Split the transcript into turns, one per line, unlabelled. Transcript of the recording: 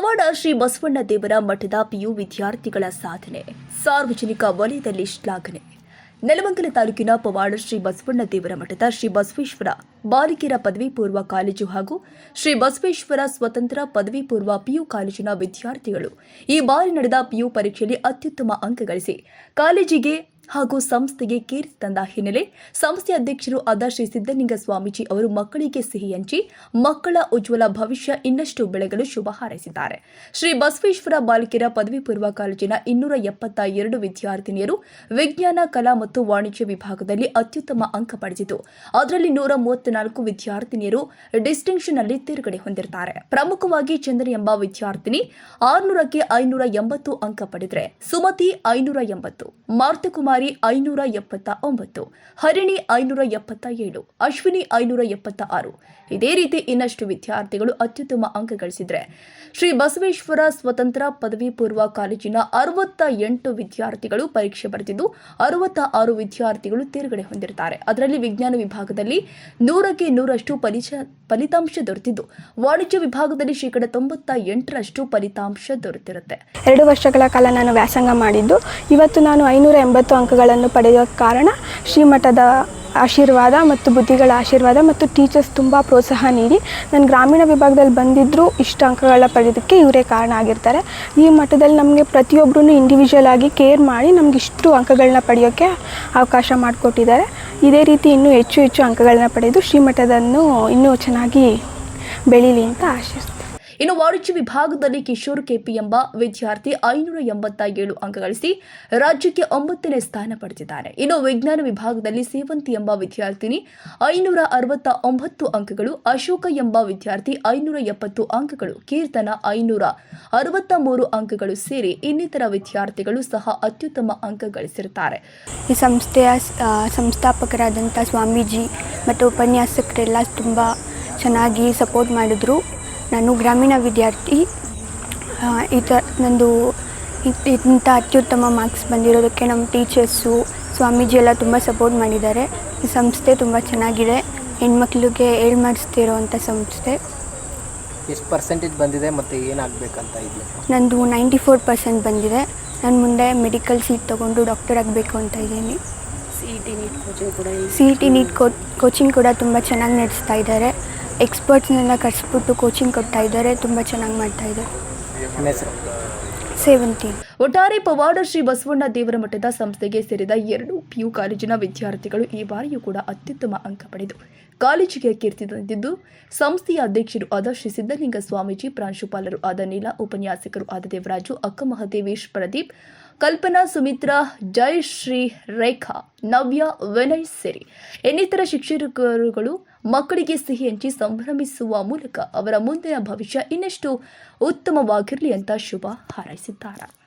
ಪವಾಡ ಶ್ರೀ ಬಸವಣ್ಣ ದೇವರ ಮಠದ ಪಿಯು ವಿದ್ಯಾರ್ಥಿಗಳ ಸಾಧನೆ. ಸಾರ್ವಜನಿಕ ವಲಯದಲ್ಲಿ ಶ್ಲಾಘನೆ. ನೆಲಮಂಗಲ ತಾಲೂಕಿನ ಪವಾಡ ಶ್ರೀ ಬಸವಣ್ಣ ದೇವರ ಮಠದ ಶ್ರೀ ಬಸವೇಶ್ವರ ಬಾಲಿಕೆಯರ ಪದವಿ ಪೂರ್ವ ಕಾಲೇಜು ಹಾಗೂ ಶ್ರೀ ಬಸವೇಶ್ವರ ಸ್ವತಂತ್ರ ಪದವಿ ಪೂರ್ವ ಪಿಯು ಕಾಲೇಜಿನ ವಿದ್ಯಾರ್ಥಿಗಳು ಈ ಬಾರಿ ನಡೆದ ಪಿಯು ಪರೀಕ್ಷೆಯಲ್ಲಿ ಅತ್ಯುತ್ತಮ ಅಂಕ ಗಳಿಸಿ. ಕಾಲೇಜಿಗೆ ಹಾಗೂ ಸಂಸ್ಥೆಗೆ ಕೀರ್ತಿ ತಂದ ಹಿನ್ನೆಲೆ ಸಂಸ್ಥೆ ಅಧ್ಯಕ್ಷರು ಆದ ಶ್ರೀ ಸಿದ್ದಲಿಂಗ ಸ್ವಾಮೀಜಿ ಅವರು ಮಕ್ಕಳಿಗೆ ಸಿಹಿ ಹಂಚಿ, ಮಕ್ಕಳ ಉಜ್ವಲ ಭವಿಷ್ಯ ಇನ್ನಷ್ಟು ಬೆಳೆಗಳು ಶುಭ ಹಾರೈಸಿದ್ದಾರೆ. ಶ್ರೀ ಬಸವೇಶ್ವರ ಬಾಲಕಿಯರ ಪದವಿ ಪೂರ್ವ ಕಾಲೇಜಿನ ಇನ್ನೂರ ಎಪ್ಪತ್ತ ಎರಡು ವಿದ್ಯಾರ್ಥಿನಿಯರು ವಿಜ್ಞಾನ, ಕಲಾ ಮತ್ತು ವಾಣಿಜ್ಯ ವಿಭಾಗದಲ್ಲಿ ಅತ್ಯುತ್ತಮ ಅಂಕ ಪಡೆದಿತು ಅದರಲ್ಲಿ ನೂರ ಮೂವತ್ನಾಲ್ಕು ವಿದ್ಯಾರ್ಥಿನಿಯರು ಡಿಸ್ಟಿಂಕ್ಷನ್ ಅಲ್ಲಿ ತೇರ್ಗಡೆ ಹೊಂದಿರುತ್ತಾರೆ. ಪ್ರಮುಖವಾಗಿ ಚಂದ್ರ ಎಂಬ ವಿದ್ಯಾರ್ಥಿನಿ ಆರುನೂರಕ್ಕೆ ಐನೂರ ಎಂಬತ್ತು ಅಂಕ ಪಡೆದರೆ, ಸುಮತಿ ಐನೂರ ಎಂಬತ್ತು, ಮಾರ್ತಕುಮಾರಿ ಐನೂರ ಎಪ್ಪತ್ತ ಒಂಬತ್ತು, ಹರಿಣಿ ಐನೂರ ಎಪ್ಪತ್ತ ಏಳು, ಅಶ್ವಿನಿ ಐನೂರ ಎಪ್ಪತ್ತ ಆರು. ಇದೇ ರೀತಿ ಇನ್ನಷ್ಟು ವಿದ್ಯಾರ್ಥಿಗಳು ಅತ್ಯುತ್ತಮ ಅಂಕ ಗಳಿಸಿದ್ರೆ ಶ್ರೀ ಬಸವೇಶ್ವರ ಸ್ವತಂತ್ರ ಪದವಿ ಪೂರ್ವ ಕಾಲೇಜಿನ ಅರವತ್ತ ಎಂಟು ವಿದ್ಯಾರ್ಥಿಗಳು ಪರೀಕ್ಷೆ ಬರೆದಿದ್ದು ಅರವತ್ತ ಆರು ವಿದ್ಯಾರ್ಥಿಗಳು ತೇರ್ಗಡೆ ಹೊಂದಿರುತ್ತಾರೆ. ಅದರಲ್ಲಿ ವಿಜ್ಞಾನ ವಿಭಾಗದಲ್ಲಿ ನೂರಕ್ಕೆ ನೂರಷ್ಟು ಫಲಿತ, ಫಲಿತಾಂಶ ದೊರೆತಿದ್ದು, ವಾಣಿಜ್ಯ ವಿಭಾಗದಲ್ಲಿ ಶೇಕಡ ತೊಂಬತ್ತ ಎಂಟರಷ್ಟು ಫಲಿತಾಂಶ ದೊರೆತಿರುತ್ತೆ.
ಎರಡು ವರ್ಷಗಳ ಕಾಲ ನಾನು ವ್ಯಾಸಂಗ ಮಾಡಿದ್ದು, ಇವತ್ತು ನಾನು ಐನೂರ ಎಂಬತ್ತು ಅಂಕಗಳನ್ನು ಪಡೆಯುವ ಕಾರಣ ಶ್ರೀಮಠದ ಆಶೀರ್ವಾದ ಮತ್ತು ಬುದ್ಧಿಗಳ ಆಶೀರ್ವಾದ ಮತ್ತು ಟೀಚರ್ಸ್ ತುಂಬ ಪ್ರೋತ್ಸಾಹ ನೀಡಿ ನಾನು ಗ್ರಾಮೀಣ ವಿಭಾಗದಲ್ಲಿ ಬಂದಿದ್ದರೂ ಇಷ್ಟು ಅಂಕಗಳ ಪಡೆಯೋದಕ್ಕೆ ಇವರೇ ಕಾರಣ ಆಗಿರ್ತಾರೆ. ಈ ಮಠದಲ್ಲಿ ನಮಗೆ ಪ್ರತಿಯೊಬ್ಬರೂ ಇಂಡಿವಿಜುವಲ್ ಆಗಿ ಕೇರ್ ಮಾಡಿ ನಮ್ಗೆ ಇಷ್ಟು ಅಂಕಗಳನ್ನ ಪಡೆಯೋಕ್ಕೆ ಅವಕಾಶ ಮಾಡಿಕೊಟ್ಟಿದ್ದಾರೆ. ಇದೇ ರೀತಿ ಇನ್ನೂ ಹೆಚ್ಚು ಹೆಚ್ಚು ಅಂಕಗಳನ್ನ ಪಡೆದು ಶ್ರೀಮಠದನ್ನು ಇನ್ನೂ ಚೆನ್ನಾಗಿ ಬೆಳೀಲಿ ಅಂತ ಆಶಿಸ್ತೀನಿ.
ಇನ್ನು ವಾಣಿಜ್ಯ ವಿಭಾಗದಲ್ಲಿ ಕಿಶೋರ್ ಕೆಪಿ ಎಂಬ ವಿದ್ಯಾರ್ಥಿ ಐನೂರ ಎಂಬತ್ತ ಏಳು ಅಂಕ ಗಳಿಸಿ ರಾಜ್ಯಕ್ಕೆ ಒಂಬತ್ತನೇ ಸ್ಥಾನ ಪಡೆದಿದ್ದಾರೆ. ಇನ್ನು ವಿಜ್ಞಾನ ವಿಭಾಗದಲ್ಲಿ ಸೇವಂತಿ ಎಂಬ ವಿದ್ಯಾರ್ಥಿನಿ ಐನೂರ ಅರವತ್ತ ಒಂಬತ್ತು ಅಂಕಗಳು, ಅಶೋಕ ಎಂಬ ವಿದ್ಯಾರ್ಥಿ ಐನೂರ ಎಪ್ಪತ್ತು ಅಂಕಗಳು, ಕೀರ್ತನ ಐನೂರ ಅರವತ್ತ ಮೂರು ಅಂಕಗಳು ಸೇರಿ ಇನ್ನಿತರ ವಿದ್ಯಾರ್ಥಿಗಳು ಸಹ ಅತ್ಯುತ್ತಮ ಅಂಕ ಗಳಿಸಿರುತ್ತಾರೆ.
ಈ ಸಂಸ್ಥೆಯ ಸಂಸ್ಥಾಪಕರಾದಂಥ ಸ್ವಾಮೀಜಿ ಮತ್ತು ಉಪನ್ಯಾಸಕರೆಲ್ಲ ತುಂಬ ಚೆನ್ನಾಗಿ ಸಪೋರ್ಟ್ ಮಾಡಿದ್ರು. ನಾನು ಗ್ರಾಮೀಣ ವಿದ್ಯಾರ್ಥಿ. ಈ ಥರ ನಂದು ಇ- ಇಂಥ ಅತ್ಯುತ್ತಮ ಮಾರ್ಕ್ಸ್ ಬಂದಿರೋದಕ್ಕೆ ನಮ್ಮ ಟೀಚರ್ಸು ಸ್ವಾಮೀಜಿ ಎಲ್ಲ ತುಂಬ ಸಪೋರ್ಟ್ ಮಾಡಿದ್ದಾರೆ. ಈ ಸಂಸ್ಥೆ ತುಂಬ ಚೆನ್ನಾಗಿದೆ. ಹೆಣ್ಮಕ್ಳಿಗೆ ಏಳು ಮಾಡಿಸ್ತಿರೋವಂಥ ಸಂಸ್ಥೆ.
ಎಷ್ಟು ಪರ್ಸೆಂಟೇಜ್ ಬಂದಿದೆ ಮತ್ತು ಏನಾಗಬೇಕಂತ ಇದೆ
ನಂದು ನೈಂಟಿ ಫೋರ್ ಪರ್ಸೆಂಟ್ ಬಂದಿದೆ. ನಾನು ಮುಂದೆ ಮೆಡಿಕಲ್ ಸೀಟ್ ತೊಗೊಂಡು ಡಾಕ್ಟರ್ ಆಗಬೇಕು ಅಂತ ಇದ್ದೀನಿ. C E T NEET coaching ಕೂಡ ತುಂಬ ಚೆನ್ನಾಗಿ ನಡೆಸ್ತಾ ಇದ್ದಾರೆ. ಎಕ್ಸ್ಪರ್ಟ್ಸ್ನೆಲ್ಲ ಕರೆಸ್ಬಿಟ್ಟು ಕೋಚಿಂಗ್ ಕೊಡ್ತಾ ಇದ್ದಾರೆ. ತುಂಬ ಚೆನ್ನಾಗಿ ಮಾಡ್ತಾ ಇದ್ದಾರೆ
ಒಟ್ಟಾರೆ ಪವಾಡ ಶ್ರೀ ಬಸವಣ್ಣ ದೇವರ ಮಠದ ಸಂಸ್ಥೆಗೆ ಸೇರಿದ ಎರಡು ಪಿಯು ಕಾಲೇಜಿನ ವಿದ್ಯಾರ್ಥಿಗಳು ಈ ಬಾರಿಯೂ ಕೂಡ ಅತ್ಯುತ್ತಮ ಅಂಕ ಪಡೆದು ಕಾಲೇಜಿಗೆ ಕೀರ್ತಿ ತಂದಿದ್ದು ಸಂಸ್ಥೆಯ ಅಧ್ಯಕ್ಷರು ಆದ ಶ್ರೀ ಸಿದ್ದಲಿಂಗ ಸ್ವಾಮೀಜಿ, ಪ್ರಾಂಶುಪಾಲರು ಆದ ನೀಲಾ, ಉಪನ್ಯಾಸಕರು ಆದ ದೇವರಾಜು, ಅಕ್ಕ ಮಹದೇವೇಶ್ ಪ್ರದೀಪ್, ಕಲ್ಪನಾ ಸುಮಿತ್ರಾ, ಜಯಶ್ರೀ ರೇಖಾ, ನವ್ಯ ವಿನಯ್ ಸೇರಿ. ಇನ್ನಿತರ ಶಿಕ್ಷಕರುಗಳು ಮಕ್ಕಳಿಗೆ ಸಿಹಿ ಹಂಚಿ ಸಂಭ್ರಮಿಸುವ ಮೂಲಕ ಅವರ ಮುಂದಿನ ಭವಿಷ್ಯ ಇನ್ನಷ್ಟು ಉತ್ತಮವಾಗಿರಲಿ ಅಂತ ಶುಭ ಹಾರೈಸಿದ್ದಾರೆ.